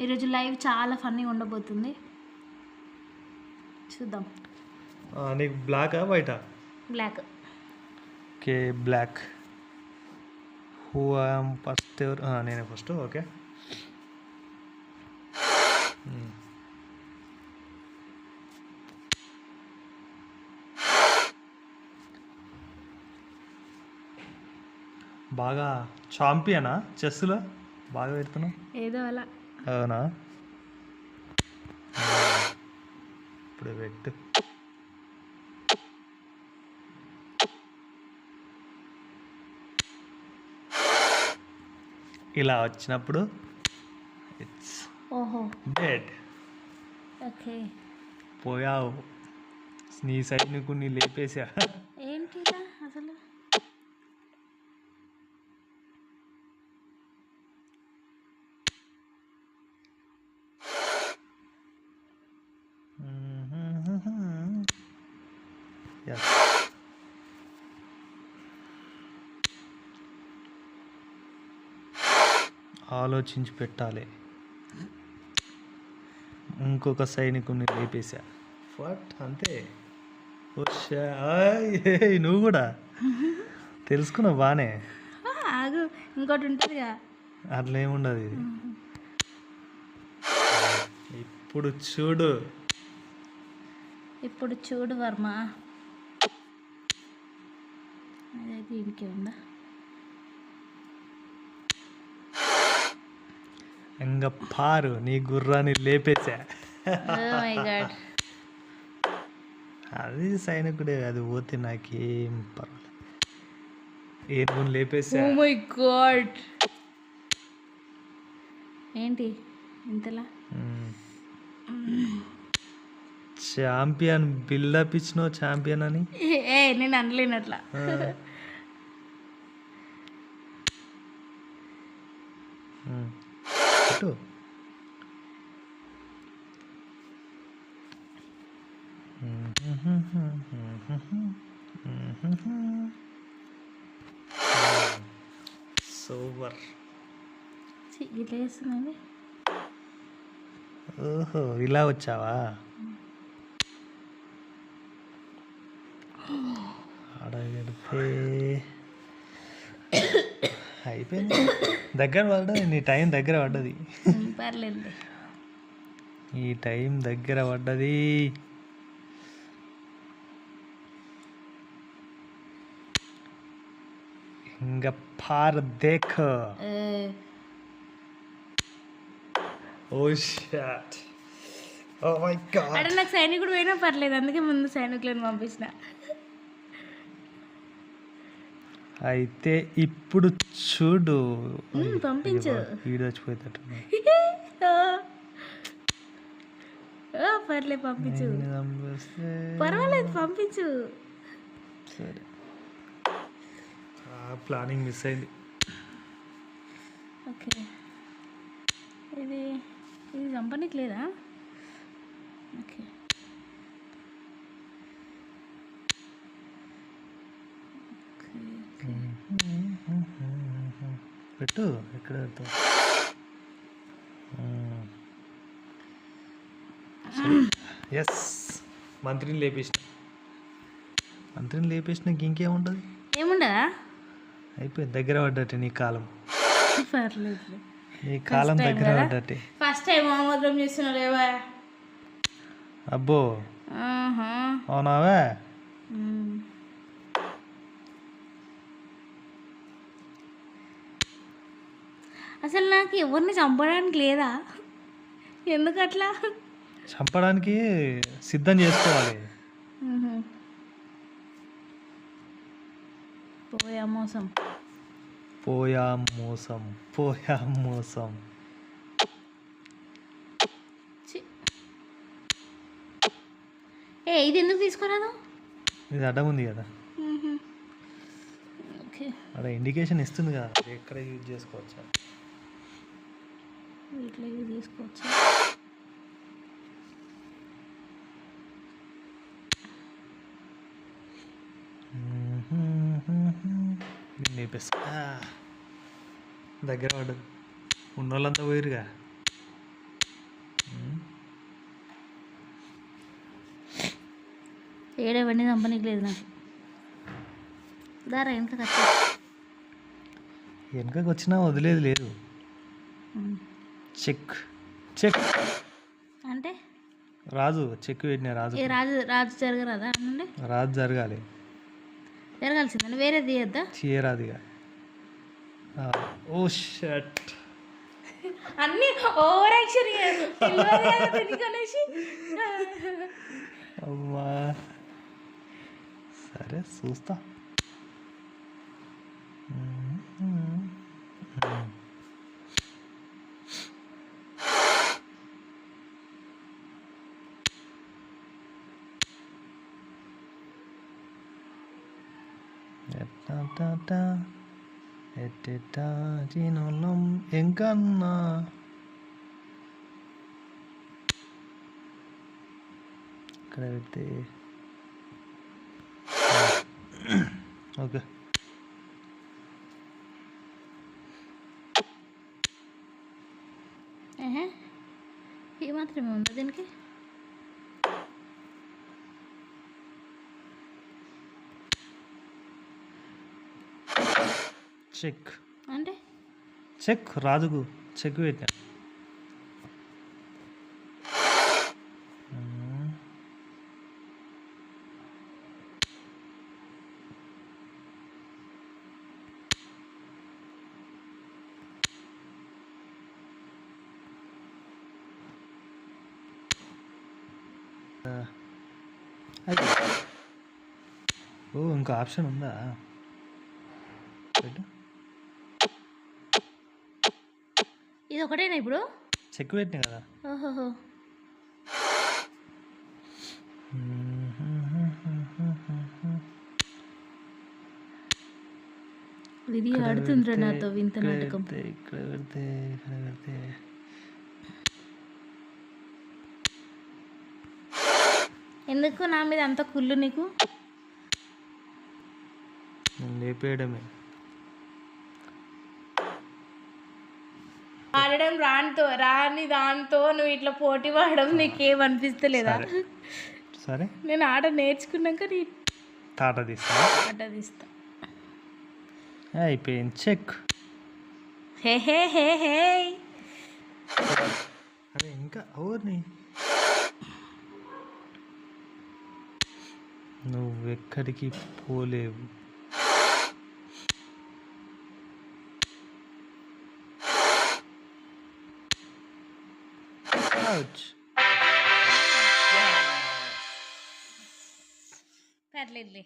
ఈరోజు లైవ్ చాలా ఫన్నీగా ఉండబోతుంది. చూద్దాం. నీకు బ్లాకా వైటా? Black. Okay black. Who I'm first ఎవరు నేనే ఫస్ట్ ఓకే. మ్మ్. బాగా చాంపియనా చెస్లో బాగా పెడుతున్నావు. ఏదో అలా. అవునా? ఇప్పుడు పెట్టు. ఇలా వచ్చినప్పుడు ఇట్స్ ఓహో. డెడ్. ఓకే. పోయావు. నీ సైడ్ నీకు నీ లేపేసా ఏంటిదా అసలు? Yes. ఆలోచించి పెట్టాలి. ఇంకొక సైనికుని లేపేశా. ఫట్ అంతే? నువ్వు కూడా? తెలుసుకున్నావు బానే? ఆగు ఇంకోటి ఉంటుందిగా. అట్లా ఏముండదు ఇది ఇప్పుడు చూడు. ఇప్పుడు చూడు వర్మ. ఇంకే ఉందా ఇంక పారు నీ గుర్రాన్ని గాడ్ అది సైనికుడే అది పోతే నాకేం పర్వాలేదు ఏనుగుని లేపేసా మై గాడ్ ఏంటి? ఇంతలా? ఛాంపియన్ బిల్డప్ ఇచ్చినావు ఛాంపియన్ అని ఏ- ఏ నేను అనలేనట్లా ఆ. ఉమ్. పెట్టు సూపర్ ఛీ, ఇట్లా వేస్తుందండి ఓహో ఇలా వచ్చావా అడగడితే అయిపోయింది. దగ్గర పడ్డది నీ టైం దగ్గర పడ్డది. పర్లేదు ఈ టైం దగ్గర పడ్డది. ఇంకా పార్ దేఖ. Oh shot. Oh my god. అంటే నాకు సైనికుడు పోయినా పర్లేదు అందుకే ముందు సైనికులను పంపించిన. అయితే ఇప్పుడు చూడు. పంపించు. ఓ. ఓ, పర్లేదు పంపించు. పర్వాలేదు పంపించు. సరే. ప్లానింగ్ మిస్ అయింది. ఓకే. ఇది ఇది చంపనీకి లేదా? ఓకే. పెట్టు ఎక్కడ పెడతావు ఎస్ మంత్రిని లేపేసిన. మంత్రిని లేపేసినాక ఇంకేముంటుంది ఏముండదా? అయిపోయింది దగ్గర పడ్డట్టే నీ కాలం. పర్లేదు నీ కాలం దగ్గర? పడ్డట్టే. ఫస్ట్ టైం ఆమోదం చేస్తున్నా లేవా? అబ్బో. అవునావా? అసలు నాకు ఎవరిని చంపడానికి లేదా? ఎందుకు అట్లా చంపడానికి సిద్ధం చేసుకోవాలి. పోయా మోసం. పోయా మోసం పోయా మోసం. ఏ ఇది ఎందుకు తీసుకురాదు? ఇది అడ్డం ఉంది కదా. అక్కడ ఇండికేషన్ ఇస్తుంది కదా ఎక్కడ యూజ్ చేసుకోవచ్చు? ఇట్లా యూజ్ తీసుకోవచ్చు దగ్గర వాడు ఉన్నోళ్ళంతా పోయిరుగా ఏడేవన్నీ చంపనీకి లేదు నాకు. దారా వెనక వెనకకి వచ్చినా వదిలేదు లేదు. చెక్. చెక్. అంటే? రాజు చెక్ పెట్టిన రాజు. రాజు రాజు జరగరాదా అనండి రాజు జరగాలి. జరగాల్సిందని? వేరే తీయద్దా? చేయరాదిగా ఓ షట్. అన్ని ఓవర్ యాక్షన్ అనేసి. అమ్మా. సరే చూస్తా. ఎట్టెట్టా చిన్నోళ్ళం ఎంకన్నా ఇక్కడ పెడితే ఓకే ఏహే ఈ మాత్రమే ఉందా దీనికి చెక్ అంటే చెక్ రాజుకు చెక్. అయితే. ఓ ఇంకా ఆప్షన్ ఉందా పెట్టు ఇది ఒకటేనా ఇప్పుడు? చెక్ పెట్టినా కదా. ఓహోహో. ఇది ఆడుతుందిరా నాతో వింత నాటకం. ఇక్కడ పెడితే ఇక్కడ పెడితే. ఎందుకు నా మీద అంత కుళ్ళు నీకు? నేను లేపేయడమే. ఆడడం రానితో రాని దాంతో నువ్వు ఇట్లా పోటీ పడడం నీకేం అనిపిస్తలేదా సరే. నేను ఆడ నేర్చుకున్నాక నీ తాట తీస్తా. ఆట తీస్తా. అయిపోయింది. Check. Hey hey hey hey. అరే ఇంకా ఎవరిని? నువ్వెక్కడికి పోలేవు. Ouch. పర్లేదులే.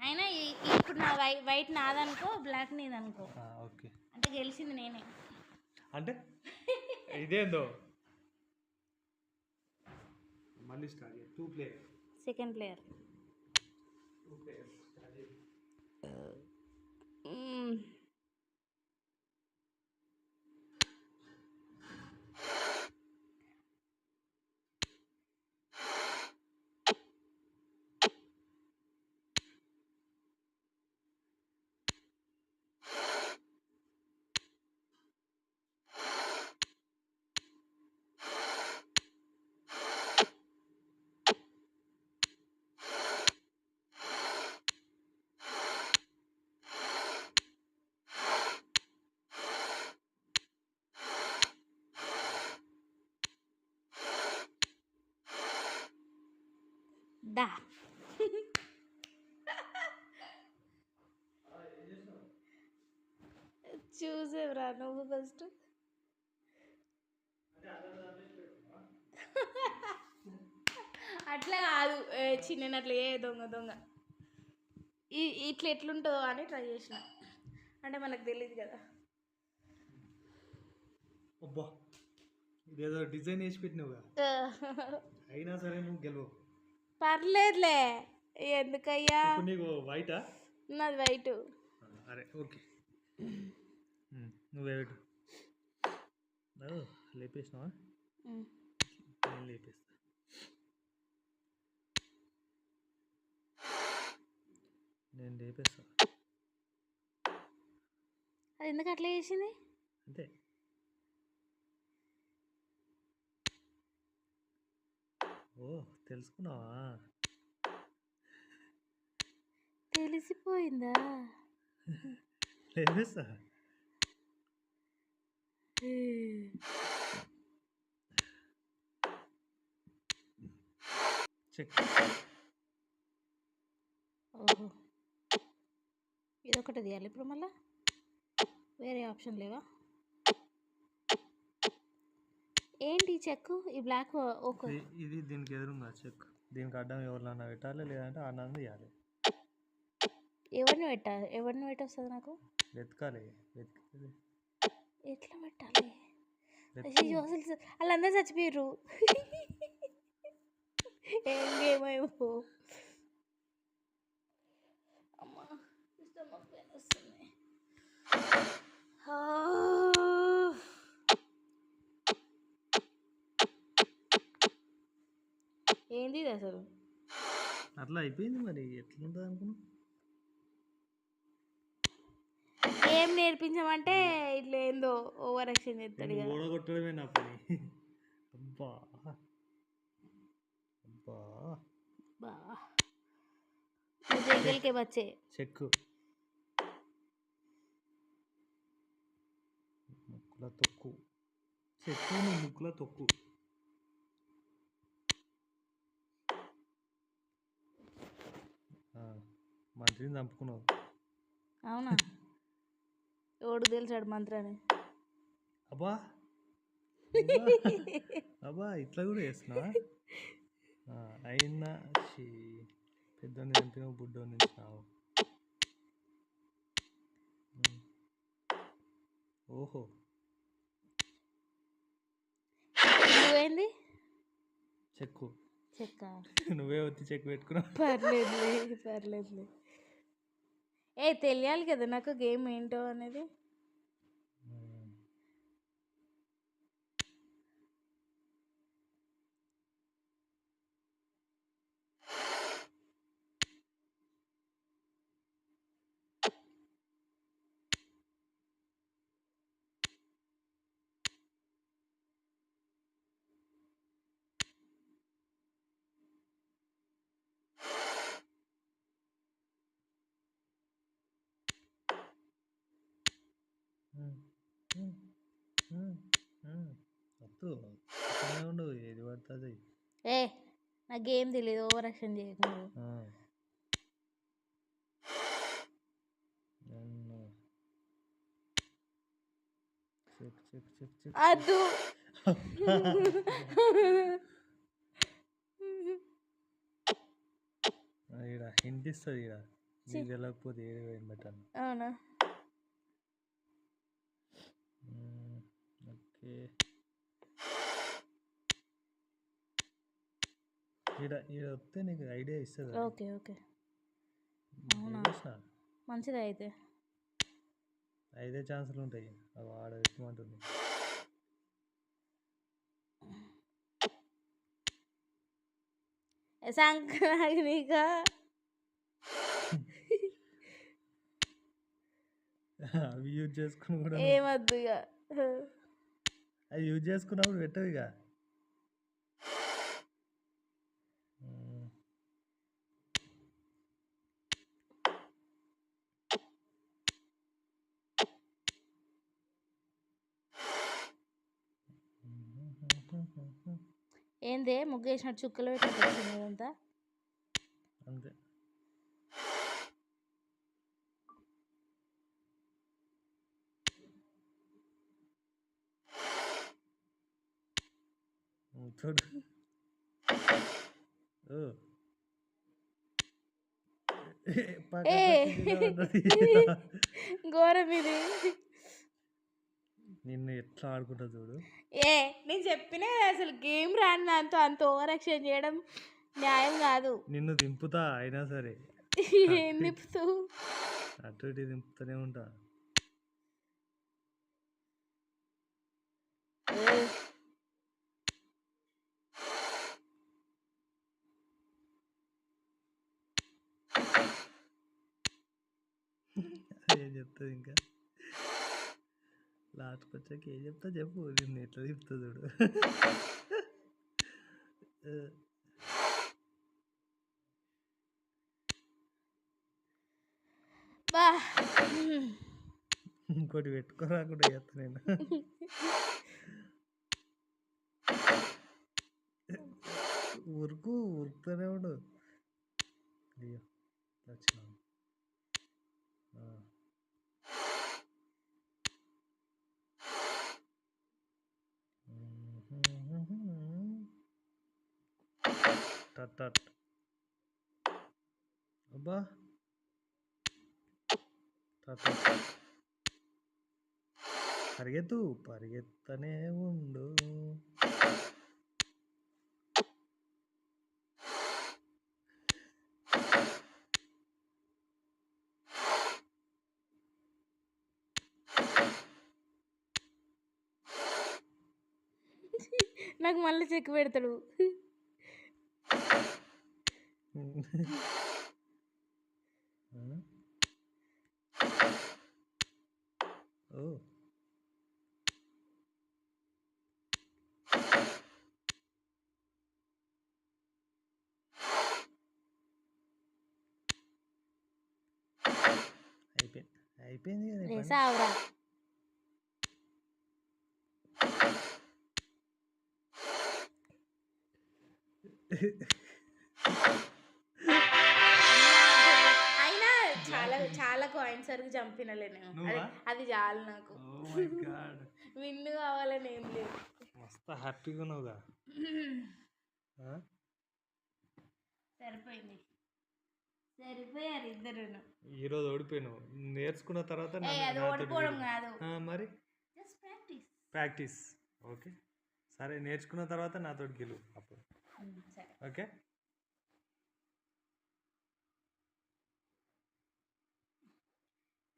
అయినా ఈ- ఇప్పుడు నా వై వైట్ నాదనుకో బ్లాక్ నీదనుకో. ఓకే. అంటే గెలిచింది నేనే. అంటే? ఇదేందో? మళ్ళీ start to play second player దా. చూసేవరా నువ్వు ఫస్ట్ అట్లా కాదు. చిన్న అట్లా ఏ దొంగ దొంగ. ఇట్లా ఎట్లుంటుందో అని ట్రై చేసిన. అంటే మనకు తెలియదు కదా. అబ్బా ఇదేదో డిజైన్ వేసి పెట్టినావుగా. అయినా సరే నువ్వు గెలవు పర్లేదులే. ఎందుకయ్యా? నీకు వైటా నాది వైట్ అరే ఓకే. నువ్వే పెట్టు. లేపేసినావా? నేను లేపేస్తా. నేను లేపేస్తా. అది ఎందుకు అట్లా చేసింది? అంతే. ఓ తెలుసుకున్నావా? తెలిసిపోయిందా? లేదు సార్. చెక్. ఓహో. ఇదొకటి తీయాలి ఇప్పుడు మళ్ళా? వేరే ఆప్షన్ లేవా? ఏంటి చెక్ ఈ బ్లాక్ ఓకే. ఇది- దీనికి ఎదురుందా చెక్? దీనికి అడ్డం ఎవరినన్నా పెట్టాలి? లేదంటే అన్నం తీయాలి. ఎవరిని పెట్టాలి ఎవరిని పెట్టొస్తుంది నాకు? వెతకాలి. వెతికి ఎట్లా పెట్టాలి? అయ్యో అసలు స- వాళ్ళందరూ చచ్చిపోయారు ఏం గేమ్ ఏమో అమ్మా ఏంది ఇది అసలు? అట్లా అయిపోయింది మరి ఎట్లుంటుంది అనుకున్నా ఏం నేర్పించమంటే ఇట్లా ఏందో ఓవర్ యాక్షన్ చేస్తాడు ఇక ఓడగొట్టడమే నా పని. అబ్బా. అబ్బా. బా. జంగల్కే బచ్చే చెక్ ముక్కుల తొక్కు. చెక్కు ముక్కుల తొక్కు ఆ, మంత్రిని చంపుకున్నావు అవునా? ఓడు తెలిసాడు మంత్రాన్ని. అబ్బా! అబ్బా. అబ్బా! ఇట్లా కూడా చేస్తున్నావా? ఆ, అయినా పెద్దోని చంపినావు బుడ్డోని ఇచ్చినావు ఓహో! నువ్వేంది? చెక్కు. చెక్క? నువ్వే వచ్చి చెక్ పెట్టుకున్నావు. పర్లేదులే పర్లేదులే. ఏ తెలియాలి కదా నాకు గేమ్ ఏంటో అనేది. వద్దు. ఏది పడుతుంది ఏ నాకు గేమ్ తెలియదు ఓవర్ యాక్షన్ చేయకు అద్దు. ఇక్కడ హింట్ ఇస్తుంది ఇక్కడ నీకు తెలియకపోతే వేయం పెట్టాను అవునా ఓకే ఈడ ఈడ వస్తే నీకు ఐడియా ఇస్తుంది ఓకే ఓకే. అవునా? మంచిదే అయితే. ఐదే ఛాన్సులు ఉంటాయి. అవి ఆడ పెట్టమంటుంది సంక్రాంతిగా అవి యూజ్ చేసుకుని కూడా ఏమద్దు ఇక అవి యూజ్ చేసుకున్నప్పుడు పెట్టవు ఇక. ఏందే ముగ్గేసినట్టు చుక్కలు పెట్టినట్టు వచ్చింది ఇదంతా అంతే ఉన్నది. ఘోరం ఇది. నిన్ను ఎట్లా ఆడుకుంటా చూడు. ఏ నేను చెప్పినా అసలు గేమ్ రాని దాంతో అంత ఓవర్ యాక్షన్ చేయడం న్యాయం కాదు. నిన్ను దింపుతా అయినా సరే. ఏం తిప్పుతూ అటు ఇటు దింపుతూనే ఉంటా. ఏం చెప్తుంది ఇంకా? లాస్ట్కి వచ్చాక ఏం చెప్తా చెప్పు నేను ఎట్లా చెప్తా చూడు. ఇంకోటి పెట్టుకోరాకుండా చేస్తా నేను. ఉరుకు ఉరుకుతూనే ఉండు. అయ్యో వచ్చినాను టట్ టట్. అబ్బా. టట్ టట్. పరిగెత్తు పరిగెత్తనే ఉండు. నాకు మళ్ళీ చెక్ పెడతాడు. అయిపోయింది. అయిపోయింది. సావురా అయినా చాలా చాలా కాయిన్స్ వరకు చంపినలే నేను? అది- అది చాలు నాకు. Oh. విన్ను కావాలని ఏం లేదు. మస్తు హ్యాపీగా ఉన్నావుగా. ఆ? సరిపోయింది. సరిపోయారు ఇద్దరును. ఈరోజు ఓడిపోయాను నేర్చుకున్న తర్వాత అది నాతోటి ఓడిపోవడం. కాదు. ఆ, మరి? జస్ట్ ప్రాక్టీస్ ప్రాక్టీస్ ఓకే సరే నేర్చుకున్న తర్వాత నాతోటి గెలువు. అప్పుడు. ఓకే?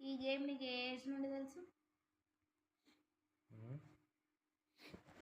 ఈ గేమ్ నీకు ఏ ఏజ్ నుండి తెలుసు?